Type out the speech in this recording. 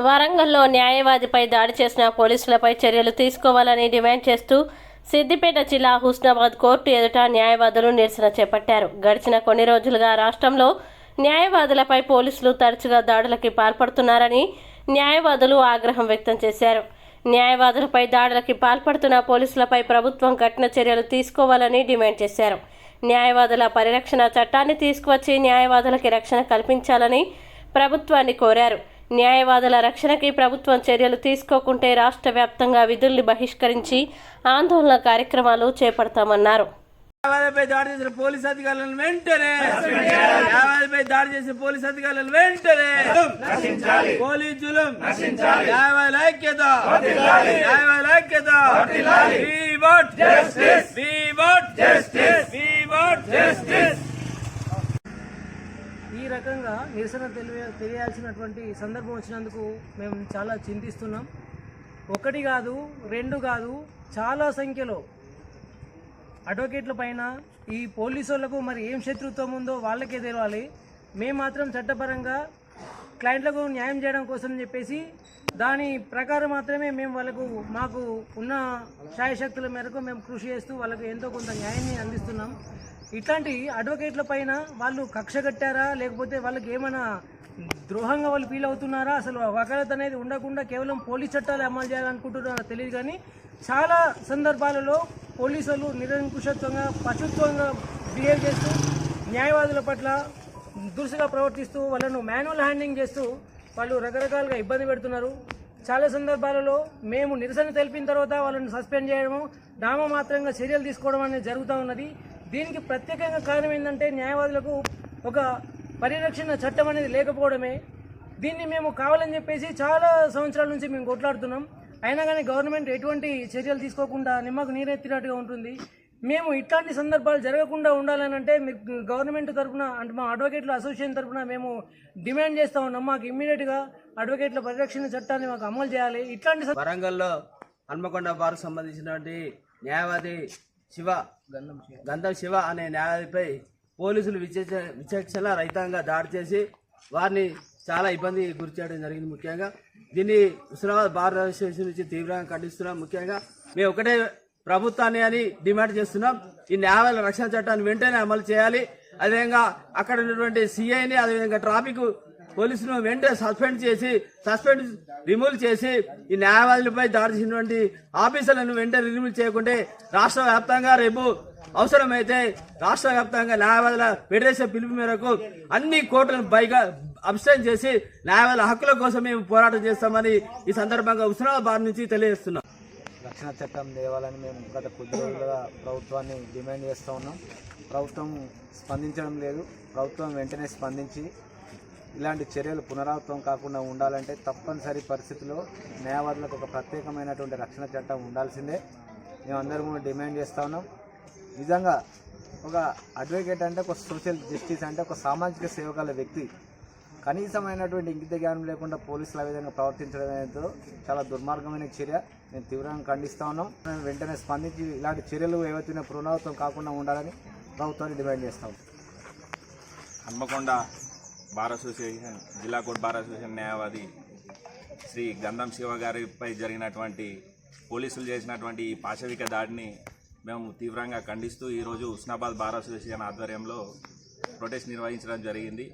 వరంగల్లో న్యాయవాదిపై దాడి చేసిన పోలీసులపై చర్యలు తీసుకోవాలని డిమాండ్ చేస్తూ సిద్దిపేట జిల్లా హుస్నాబాద్ కోర్టు ఎదుట న్యాయవాదులు నిరసన చేపట్టారు. గడిచిన కొన్ని రోజులుగా రాష్ట్రంలో న్యాయవాదులపై పోలీసులు తరచుగా దాడులకి పాల్పడుతున్నారని న్యాయవాదులు ఆగ్రహం వ్యక్తం చేశారు. న్యాయవాదులపై దాడులకి పాల్పడుతున్న పోలీసులపై ప్రభుత్వం కఠిన చర్యలు తీసుకోవాలని డిమాండ్ చేశారు. న్యాయవాదుల పరిరక్షణ చట్టాన్ని తీసుకువచ్చి న్యాయవాదులకి రక్షణ కల్పించాలని ప్రభుత్వాన్ని కోరారు. న్యాయవాదుల రక్షణకి ప్రభుత్వం చర్యలు తీసుకోకుంటే రాష్ట్ర వ్యాప్తంగా విధుల్ని బహిష్కరించి ఆందోళన కార్యక్రమాలు చేపడతామన్నారు. న్యాయవాదిపై దాడి చేసిన పోలీస్ అధికారులను వెంటనే న్యాయవాదిపై దాడి చేసిన పోలీస్ అధికారులను వెంటనే పోలీస్ జులుం న్యాయవాదుల ఐక్యత న్యాయవాదుల ఐక్యత రకంగా నిరసన తెలియ తెలియాల్సినటువంటి సందర్భం వచ్చినందుకు మేము చాలా చింతిస్తున్నాం. ఒకటి కాదు రెండు కాదు చాలా సంఖ్యలో అడ్వకేట్ల పైన ఈ పోలీసు మరి ఏం శత్రుత్వం ఉందో వాళ్ళకే తెలవాలి. మేము మాత్రం చట్టపరంగా క్లయింట్లకు న్యాయం చేయడం కోసం చెప్పేసి దాని ప్రకారం మాత్రమే మేము వాళ్ళకు మాకు ఉన్న శాయశక్తుల మేరకు మేము కృషి చేస్తూ వాళ్ళకు ఎంతో కొంత న్యాయాన్ని అందిస్తున్నాం. ఇట్లాంటి అడ్వకేట్ల పైన వాళ్ళు కక్ష కట్టారా? లేకపోతే వాళ్ళకి ఏమైనా ద్రోహంగా వాళ్ళు ఫీల్ అవుతున్నారా? అసలు వకాలత్ అనేది ఉండకుండా కేవలం పోలీస్ చట్టాలు అమలు చేయాలనుకుంటున్నారో తెలియదు కానీ చాలా సందర్భాలలో పోలీసులు నిరంకుశత్వంగా పశుత్వంగా బిహేవ్ చేస్తూ న్యాయవాదుల పట్ల దురుసుగా ప్రవర్తిస్తూ వాళ్ళను మాన్యువల్ హ్యాండింగ్ చేస్తూ వాళ్ళు రకరకాలుగా ఇబ్బంది పెడుతున్నారు. చాలా సందర్భాలలో మేము నిరసన తెలిపిన తర్వాత వాళ్ళని సస్పెండ్ చేయడము నామమాత్రంగా చర్యలు తీసుకోవడం అనేది జరుగుతూ ఉన్నది. దీనికి ప్రత్యేకంగా కారణం ఏంటంటే న్యాయవాదులకు ఒక పరిరక్షణ చట్టం అనేది లేకపోవడమే. దీన్ని మేము కావాలని చెప్పేసి చాలా సంవత్సరాల నుంచి మేము కొట్లాడుతున్నాం. అయినా కానీ గవర్నమెంట్ ఎటువంటి చర్యలు తీసుకోకుండా నిమ్మకు నీరెత్తినట్టుగా ఉంటుంది. మేము ఇట్లాంటి సందర్భాలు జరగకుండా ఉండాలని అంటే మీకు గవర్నమెంట్ తరఫున అంటే మా అడ్వకేట్ల అసోసియేషన్ తరఫున మేము డిమాండ్ చేస్తా ఉన్నాం. మాకు ఇమ్మీడియట్గా అడ్వకేట్ల పరిరక్షణ చట్టాన్ని మాకు అమలు చేయాలి. ఇట్లాంటి వరంగల్లో హన్మకొండ బార్కు సంబంధించినటువంటి న్యాయవాది శివ గంధం శివ అనే న్యాయవాదిపై పోలీసులు విచక్ష విచక్షణ రహితంగా దాడి చేసి వారిని చాలా ఇబ్బంది గురి చేయడం జరిగింది ముఖ్యంగా. దీన్ని హుస్నాబాద్ బార్ అసోసియేషన్ నుంచి తీవ్రంగా ఖండిస్తున్నాం ముఖ్యంగా. మేము ఒకటే ప్రభుత్వాన్ని అని డిమాండ్ చేస్తున్నాం. ఈ న్యాయవాదుల రక్షణ చట్టాన్ని వెంటనే అమలు చేయాలి. అదేవిధంగా అక్కడ ఉన్నటువంటి సిఐని అదేవిధంగా ట్రాఫిక్ పోలీసును వెంటనే సస్పెండ్ చేసి సస్పెండ్ రిమూవ్ చేసి ఈ న్యాయవాదులపై దాడి చేసినటువంటి ఆఫీసర్లను వెంటనే రిమూవ్ చేయకుంటే రాష్ట్ర వ్యాప్తంగా రేపు అవసరమైతే రాష్ట్ర వ్యాప్తంగా న్యాయవాదుల ఫెడరేషన్ పిలుపు మేరకు అన్ని కోర్టులను పైగా అబ్స్టైన్ చేసి న్యాయవాదుల హక్కుల కోసం మేము పోరాటం చేస్తామని ఈ సందర్భంగా ఉస్మానాబాద్ నుంచి తెలియజేస్తున్నాం. రక్షణ చట్టం తేవాలని మేము గత కొద్ది రోజులుగా ప్రభుత్వాన్ని డిమాండ్ చేస్తూ ఉన్నాం. ప్రభుత్వం స్పందించడం లేదు. ప్రభుత్వం వెంటనే స్పందించి ఇలాంటి చర్యలు పునరావృతం కాకుండా ఉండాలంటే తప్పనిసరి పరిస్థితుల్లో న్యాయవాదులకు ఒక ప్రత్యేకమైనటువంటి రక్షణ చట్టం ఉండాల్సిందే. మేమందరం కూడా డిమాండ్ చేస్తూ ఉన్నాం. నిజంగా ఒక అడ్వకేట్ అంటే ఒక సోషల్ జస్టిస్ అంటే ఒక సామాజిక సేవకాల వ్యక్తి కనీసమైనటువంటి ఇంగిత జ్ఞానం లేకుండా పోలీసులు ఆ విధంగా ప్రవర్తించడం అనేది చాలా దుర్మార్గమైన చర్య. మేము తీవ్రంగా ఖండిస్తా ఉన్నాం. మేము వెంటనే స్పందించి ఇలాంటి చర్యలు ఏవైతే పునరావృతం కాకుండా ఉండాలని ప్రభుత్వాన్ని డిమాండ్ చేస్తాం. హన్మకొండ బార్ అసోసియేషన్ జిల్లా కోర్టు బార్ అసోసియేషన్ న్యాయవాది శ్రీ గంధం శివ గారిపై జరిగినటువంటి పోలీసులు చేసినటువంటి ఈ పాశవిక దాడిని మేము తీవ్రంగా ఖండిస్తూ ఈరోజు ఉస్నాబాద్ బార్ అసోసియేషన్ ఆధ్వర్యంలో ప్రొటెస్ట్ నిర్వహించడం జరిగింది.